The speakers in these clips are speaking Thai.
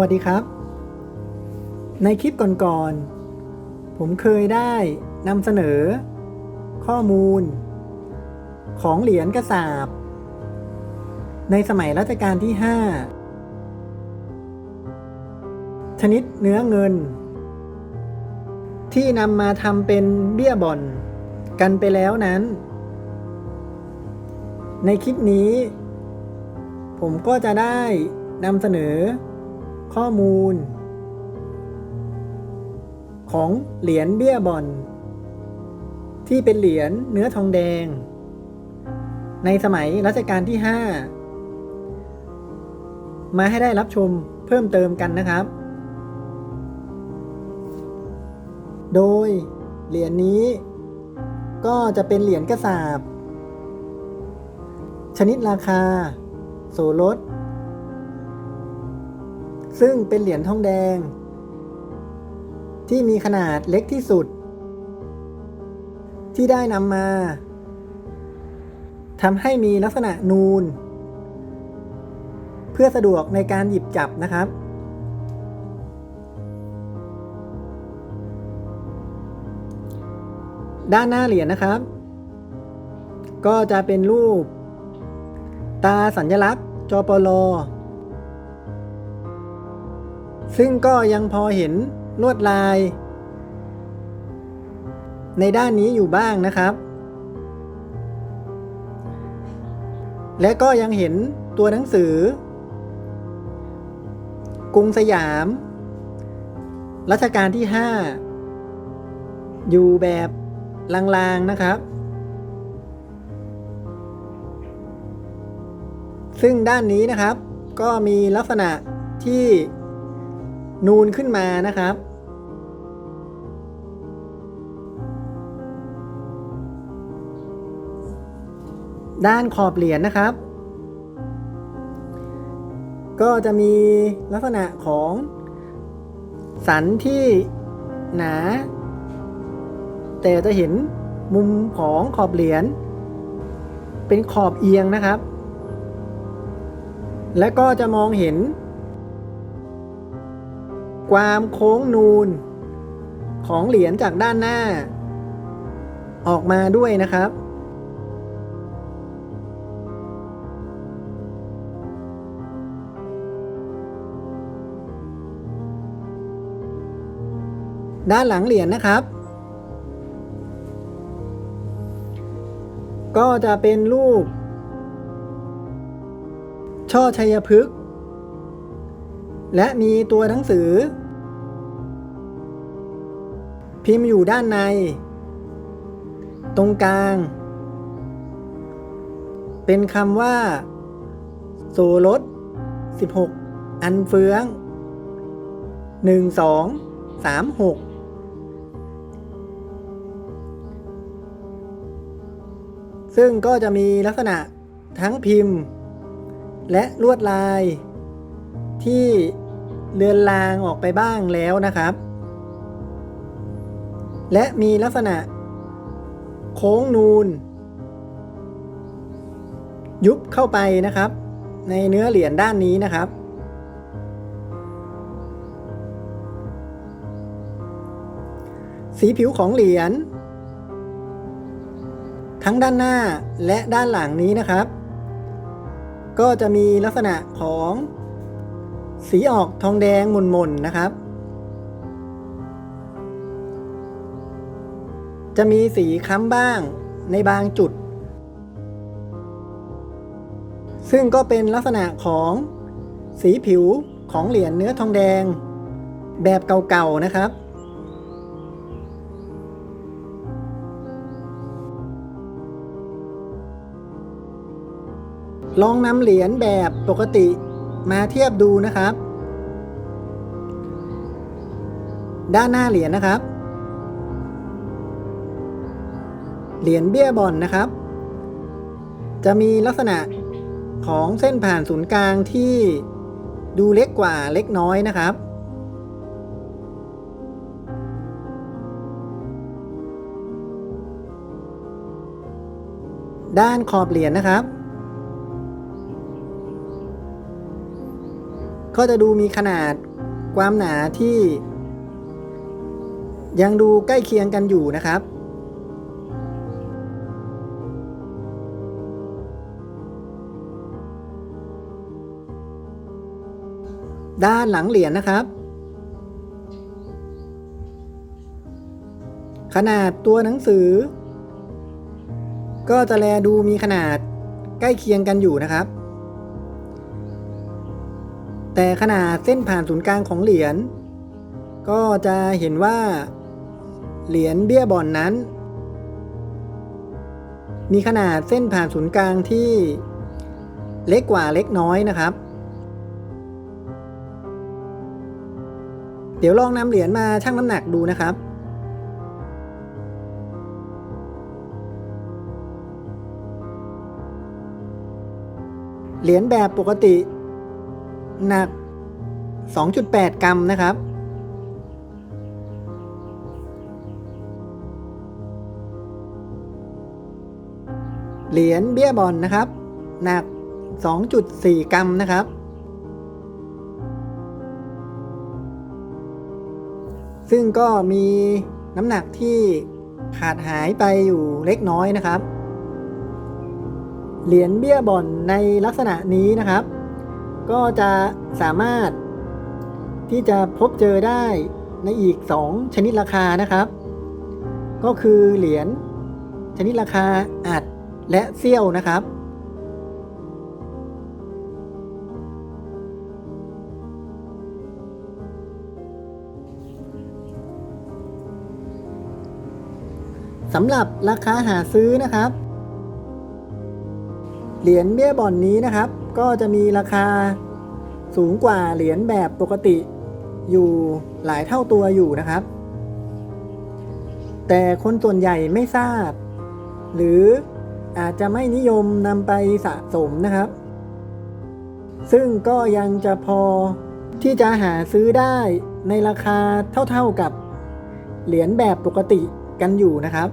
วัสดีครับ ในคลิปก่อนๆ ผมเคยได้นำเสนอข้อมูล ของเหรียญกระสาบ ในสมัยรัชกาลที่ 5 ชนิดเนื้อเงิน ที่นำมาทำเป็นเบี้ยบ่อนกันไปแล้วนั้น ในคลิปนี้ ผมก็จะได้นำเสนอ ข้อมูล ของเหรียญเบี้ยบอน ที่เป็นเหรียญเนื้อทองแดง ในสมัยรัชกาลที่ 5 มาให้ได้รับชมเพิ่มเติมกันนะครับ โดยเหรียญนี้ก็จะเป็นเหรียญกระสาบ ชนิดราคา โสรถ ซึ่งเป็นเหรียญทองแดง ที่มีขนาดเล็กที่สุด ที่ได้นำมาทำให้มีลักษณะนูน เพื่อสะดวกในการหยิบจับนะครับ ด้านหน้าเหรียญนะครับ ก็จะเป็นรูป ตาสัญลักษณ์จปล ซึ่งก็ยังพอเห็นลวดลาย ในด้านนี้อยู่บ้างนะครับ และก็ยังเห็นตัวหนังสือ กรุงสยาม รัชกาลที่ 5 อยู่แบบลางๆนะครับ ซึ่งด้านนี้นะครับก็มีลักษณะที่ นูนขึ้นมานะครับ ด้านขอบเหรียญนะครับ ก็จะมีลักษณะของสันที่หนา แต่จะเห็นมุมของขอบเหรียญเป็นขอบเอียงนะครับ และก็จะมองเห็น ความโค้งนูนของเหรียญจากด้านหน้า ออกมาด้วยนะครับ ด้านหลังเหรียญนะครับ ก็จะเป็นรูป ช่อชัยพฤกษ์ และมีตัวหนังสือ พิมพ์อยู่ด้านใน ตรงกลาง เป็นคำว่าโสรถ16 อันเฟือง 1 2 3 6 ซึ่งก็จะมีลักษณะทั้งพิมพ์ และลวดลายที่ เลือนลางออกไปบ้างแล้วนะครับ และมีลักษณะ โค้งนูน ยุบเข้าไปนะครับ ในเนื้อเหรียญด้านนี้นะครับ สีผิวของเหรียญทั้งด้านหน้าและด้านหลังนี้นะครับ ก็จะมีลักษณะของ สีออกทองแดงหม่นๆนะครับ จะมีสีค้ำบ้างในบางจุด ซึ่งก็เป็นลักษณะของสีผิวของเหรียญเนื้อทองแดง แบบเก่าๆนะครับลองนำเหรียญแบบปกติ มาเทียบดูนะครับ ด้านหน้าเหรียญนะครับ เหรียญเบี้ยบอลนะครับ จะมีลักษณะของเส้นผ่านศูนย์กลางที่ดูเล็กกว่าเล็กน้อยนะครับ ด้านขอบเหรียญนะครับ ก็จะดูมีขนาดความหนาที่ ยังดูใกล้เคียงกันอยู่นะครับ ด้านหลังเหรียญนะครับ ขนาดตัวหนังสือ ก็จะแลดูมีขนาดใกล้เคียงกันอยู่นะครับ แต่ขนาดเส้นผ่านศูนย์กลางของเหรียญ ก็จะเห็นว่า เหรียญเบี้ยบอลนนั้น มีขนาดเส้นผ่านศูนย์กลางที่เล็กกว่าเล็กน้อยนะครับ เดี๋ยวลองนำเหรียญมาชั่งน้ำหนักดูนะครับเหรียญแบบปกติ หนัก 2.8 กรัมนะครับ เหรียญเบี้ยบอลนะครับ หนัก 2.4 กรัมนะครับ ซึ่งก็มีน้ำหนักที่ขาดหายไปอยู่เล็กน้อยนะครับ เหรียญเบี้ยบอลในลักษณะนี้นะครับ ก็จะสามารถที่จะพบเจอได้ในอีก 2 ชนิดราคานะครับ ก็คือเหรียญชนิดราคาอัดและเซี่ยวนะครับ สำหรับราคาหาซื้อนะครับ เหรียญเบี้ยบอลนี้นะครับ ก็จะมีราคาสูงกว่าเหรียญแบบปกติอยู่หลายเท่าตัวอยู่นะครับ แต่คนส่วนใหญ่ไม่ทราบ หรืออาจจะไม่นิยมนำไปสะสมนะครับ ซึ่งก็ยังจะพอที่จะหาซื้อได้ในราคาเท่าๆกับเหรียญแบบปกติกันอยู่นะครับ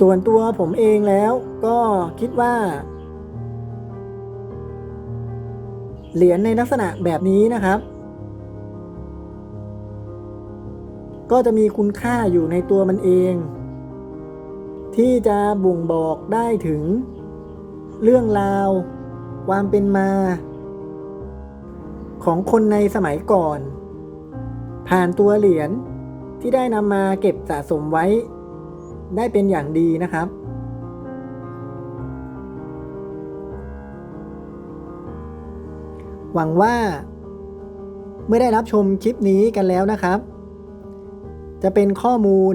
ส่วนตัวผมเองแล้ว ก็คิดว่า เหรียญในลักษณะแบบนี้นะครับ ก็จะมีคุณค่าอยู่ในตัวมันเอง ที่จะบ่งบอกได้ถึง เรื่องราว ความเป็นมา ของคนในสมัยก่อน ผ่านตัวเหรียญที่ได้นำมาเก็บสะสมไว้ ได้เป็นอย่างดีนะครับ หวังว่า เมื่อได้รับชมคลิปนี้กันแล้วนะครับ จะเป็นข้อมูล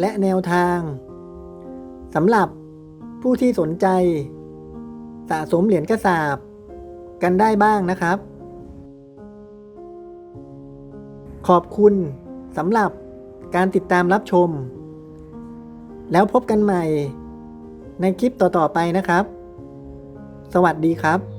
และแนวทางสำหรับผู้ที่สนใจ สะสมเหรียญกระสาบ กันได้บ้างนะครับ ขอบคุณสำหรับการติดตามรับชม แล้วพบกันใหม่ในคลิปต่อ ๆ ไปนะครับ สวัสดีครับ